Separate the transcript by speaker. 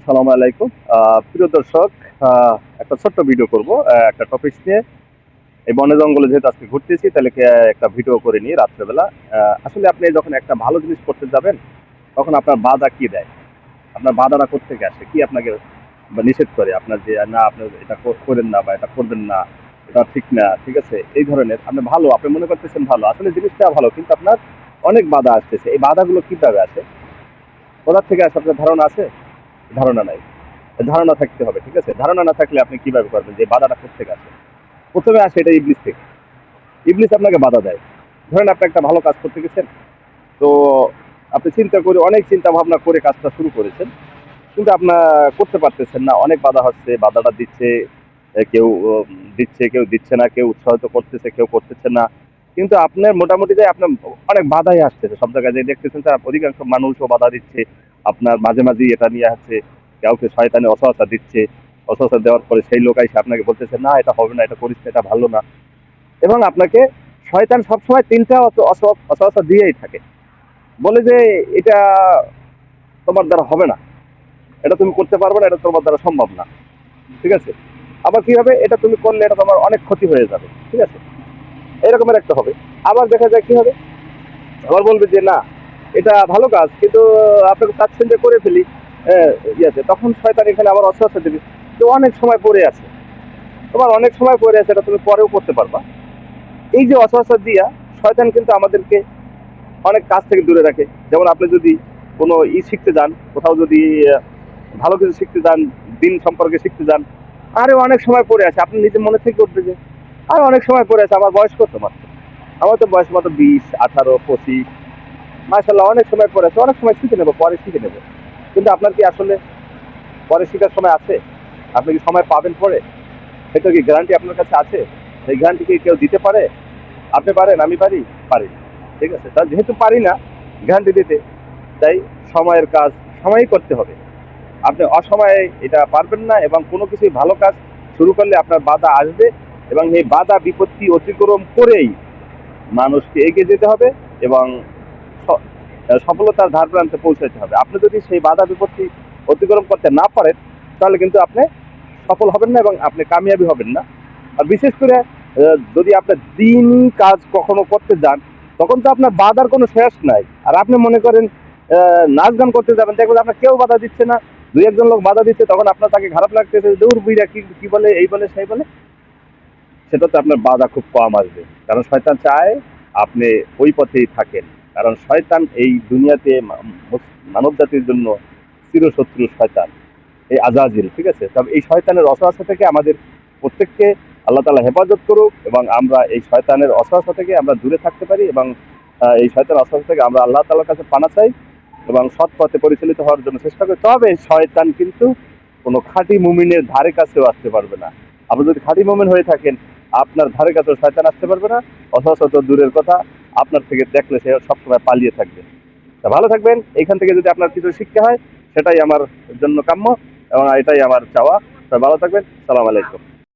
Speaker 1: আসসালামু আলাইকুম। প্রিয় দর্শক একটা ছোট্ট ভিডিও করব একটা টপিক নিয়ে। এই বনে জঙ্গলে যেহেতু আজকে ঘুরতেছি, তাহলে একটা ভিডিও করে নিই রাত্রেবেলা। আসলে আপনি যখন একটা ভালো জিনিস করতে যাবেন, তখন আপনার বাধা কি দেয়? আপনার বাধাটা কোথেকে আসে? কি আপনাকে নিষেধ করে? আপনার যে, না, আপনি এটা করেন না বা এটা করবেন না, এটা ঠিক না ঠিক আছে? এই ধরনের। আপনি ভালো, আপনি মনে করতেছেন ভালো। আসলে জিনিসটা ভালো, কিন্তু আপনার অনেক বাধা আসতেছে। এই বাধাগুলো কীভাবে আসে? কোথার থেকে আসে? আপনার ধারণা আছে? ধারণা নাই। ধারণা থাকতে হবে, ঠিক আছে? ধারণা না থাকলে আপনি কীভাবে করবেন? যে বাধাটা কোথেকে আসে? প্রথমে আসে এটা ইবলিস থেকে। ইবলিস আপনাকে বাধা দেয়। ধরেন আপনি একটা ভালো কাজ করতে গেছেন, তো আপনি চিন্তা করে, অনেক চিন্তা ভাবনা করে কাজটা শুরু করেছেন, কিন্তু আপনার করতে পারতেছেন না। অনেক বাধা হচ্ছে, বাধাটা দিচ্ছে কেউ দিচ্ছে কেউ দিচ্ছে না, কেউ উৎসাহিত করতেছে, কেউ করতেছে না। কিন্তু আপনার মোটামুটি যে আপনার অনেক বাধাই আসতেছে। সব জায়গায় যে দেখতেছেন তার অধিকাংশ মানুষও বাধা দিচ্ছে। আপনার মাঝে মাঝেই এটা নিয়ে আসছে, কাউকে শয়তানে অসহসা দিচ্ছে, অসহসা দেওয়ার পরে সেই লোক এসে আপনাকে বলতেছে, না, এটা হবে না, এটা করিস এটা ভালো না। এবং আপনাকে শয়তান সবসময় তিনটা অস- অস- অসহসা দিয়েই থাকে। বলে যে, এটা তোমার দ্বারা হবে না। এটা তুমি করতে পারবে না, এটা তোমার দ্বারা সম্ভব না। ঠিক আছে? আবার কি হবে এটা তুমি করলে এটা তোমার অনেক ক্ষতি হয়ে যাবে। ঠিক আছে? এরকমের একটা হবে। আবার দেখা যায় কি হবে আবার বলবে যে, না এটা ভালো কাজ কিন্তু আপনাকে চাচ্ছেন যে করে ফেলি হ্যাঁ, ইয়েতে। তখন শয়তান এখানে আবার অসহসা দেবে। তো অনেক সময় পড়ে আছে। তোমার অনেক সময় পড়ে আছে এটা তুমি পরেও করতে পারবা। এই যে অসহসা দিয়া শয়তান কিন্তু আমাদেরকে অনেক কাজ থেকে দূরে রাখে। যেমন আপনি যদি কোনো ই শিখতে যান কোথাও যদি ভালো কিছু শিখতে যান দিন সম্পর্কে শিখতে যান আরে অনেক সময় পড়ে আছে। আপনি নিজে মনে থেকে করতে যে আর অনেক সময় পড়ে আছে আমার বয়স কত মাত্র? আমার তো বয়স মাত্র বিশ আঠারো পঁচিশ মাসাল্লাহ অনেক সময় আছে, অনেক সময় শিখে নেব, পরে শিখে নেব। কিন্তু আপনার কি আসলে পরে শেখার সময় আছে? আপনি কি সময় পাবেন পরে? সেটা কি গ্যারান্টি আপনার কাছে আছে? সেই গ্যারান্টি কি কেউ দিতে পারে? আপনি পারেন, আমি পারি? পারি। ঠিক আছে, তা যেহেতু পারি না গ্যারান্টি দিতে, তাই সময়ের কাজ সময়ই করতে হবে। আপনি অসময়ে এটা পারবেন না এবং কোনো কিছুই ভালো কাজ শুরু করলে আপনার বাধা আসবে এবং এই বাধা বিপত্তি অতিক্রম করেই মানুষকে এগিয়ে যেতে হবে এবং সফলতার ধার প্রান্তে পৌঁছাতে হবে। আপনি যদি সেই বাধা বিপত্তি অতিক্রম করতে না পারেন, তাহলে কিন্তু আপনি সফল হবেন না এবং আপনি কামিয়াবি হবেন না। আর বিশেষ করে যদি আপনার দিনই কাজ কখনো করতে যান, তখন তো আপনার বাধার কোনো শেষ নাই। আর আপনি মনে করেন নাচ গান করতে যাবেন, দেখবেন আপনার কেউ বাধা দিচ্ছে না। দুই একজন লোক বাধা দিচ্ছে, তখন আপনার তাকে খারাপ লাগতেছে দূর বুইরা কি কি বলে, এই বলে, সেই বলে? সেটাতে আপনার বাধা খুব কম আসবে। কারণ শয়তান চায় আপনি ওই পথেই থাকেন। কারণ শয়তান এই দুনিয়াতে মানব জাতির জন্য চিরশত্রু শয়তান, এই আজাজিল, ঠিক আছে? তবে এই শয়তানের অসহসা থেকে আমাদের প্রত্যেককে আল্লাহ তালা হেফাজত করুক এবং আমরা এই শয়তানের অসহসা থেকে আমরা দূরে থাকতে পারি এবং এই শয়তানের অসহসা থেকে আমরা আল্লাহ তালার কাছে পানা চাই এবং সৎ পথে পরিচালিত হওয়ার জন্য চেষ্টা করি। তবে শয়তান কিন্তু কোনো খাঁটি মুমিনের ধারে কাছেও আসতে পারবে না। আপনি যদি খাঁটি মুমিন হয়ে থাকেন, আপনার ধারে কাছেও শয়তান আসতে পারবে না। অসহসা দূরের কথা। আপনার থেকে দেখলে সে সবসময় পালিয়ে থাকবে। তা ভালো থাকবেন। এইখান থেকে যদি আপনার কিছু শিক্ষা হয়, সেটাই আমার জন্য কাম্য এবং এটাই আমার চাওয়া। ভালো থাকবেন। সালাম আলাইকুম।